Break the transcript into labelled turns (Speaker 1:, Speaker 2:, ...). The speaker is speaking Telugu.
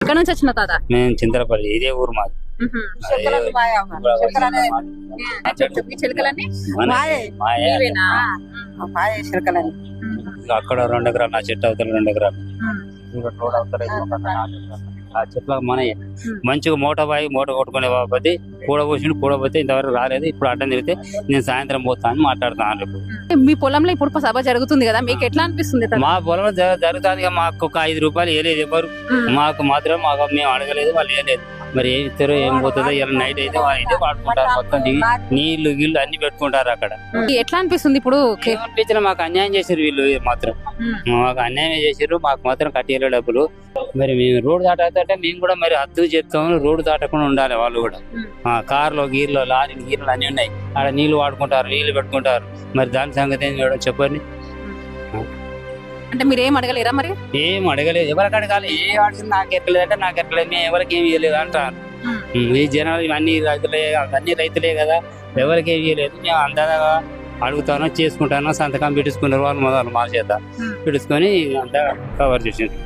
Speaker 1: ఇక్కడ నుంచి వచ్చిన తాత?
Speaker 2: మేము చింతలపల్లి ఇదే ఊరు మాది.
Speaker 3: మాయ
Speaker 1: చిలుకలన్నీ?
Speaker 3: మాయే.
Speaker 2: మాయే.
Speaker 1: నీవేనా?
Speaker 3: మాయ
Speaker 2: అక్కడ రెండు ఎకరాలు నా చెట్టు అవతల రెండు ఎకరాలు. రోడ్ అవతల ఆ చెట్లకు మనయే మంచిగా మూట బాయి మూట కొట్టుకునే బాబతి కూడబోసి కూడబోతే ఇంతవరకు రాలేదు. ఇప్పుడు అడ్డం తిరిగితే నేను సాయంత్రం పోతాను అని మాట్లాడుతాను ఇప్పుడు
Speaker 1: మీ పొలంలో ఇప్పుడు సభ జరుగుతుంది కదా మీకు ఎట్లా అనిపిస్తుంది?
Speaker 2: మా పొలంలో జరుగుతుంది మాకు ఒక ఐదు రూపాయలు వేయలేదు ఎవరు. మాకు మాత్రం మాకు మేము అడగలేదు వాళ్ళు వేయలేదు మరి ఏం ఇస్తారో ఏం పోతుందో ఇలా నైట్ అయితే అయితే వాడుకుంటారు మొత్తం దిగి నీళ్ళు గిళ్ళు అన్ని పెట్టుకుంటారు అక్కడ.
Speaker 1: ఎట్లా అనిపిస్తుంది ఇప్పుడు?
Speaker 2: ఏమనిపించిన మాకు అన్యాయం చేశారు వీళ్ళు మాత్రం.
Speaker 1: మ్మ్.
Speaker 2: మాకు అన్యాయం చేసారు మాకు మాత్రం కట్టేయాలి డబ్బులు. మరి మేము రోడ్డు దాటాలంటే మేము కూడా మరి హద్దు చేస్తాం రోడ్డు దాటకుండా ఉండాలి వాళ్ళు కూడా. ఆ కార్లో గీర్లో లారీలు గీర్లు అన్ని ఉన్నాయి. ఆడ నీళ్ళు వాడుకుంటారు నీళ్ళు పెట్టుకుంటారు. మరి దాని సంగతి ఏం చెప్పండి?
Speaker 1: అంటే మీరు ఏం అడగలేరా మరి?
Speaker 2: ఏం అడగలేదు. ఎవరికి అడగాలి? ఏ అడిగింది నాకు ఎక్కలేదు అంటే నాకు ఎక్కలేదు. మేము ఎవరికి ఏమి ఇవ్వలేదు అంటారు. ఈ జనాలు ఇవన్నీ రైతులే అన్ని రైతులే కదా. ఎవరికి ఏమి ఇవ్వలేదు మేము అంతగా అడుగుతానో చేసుకుంటానో సంతకం పెట్టించుకున్నారు వాళ్ళు మొదలు మా చేత. పెట్టించుకొని అంతా కవర్ చేసింది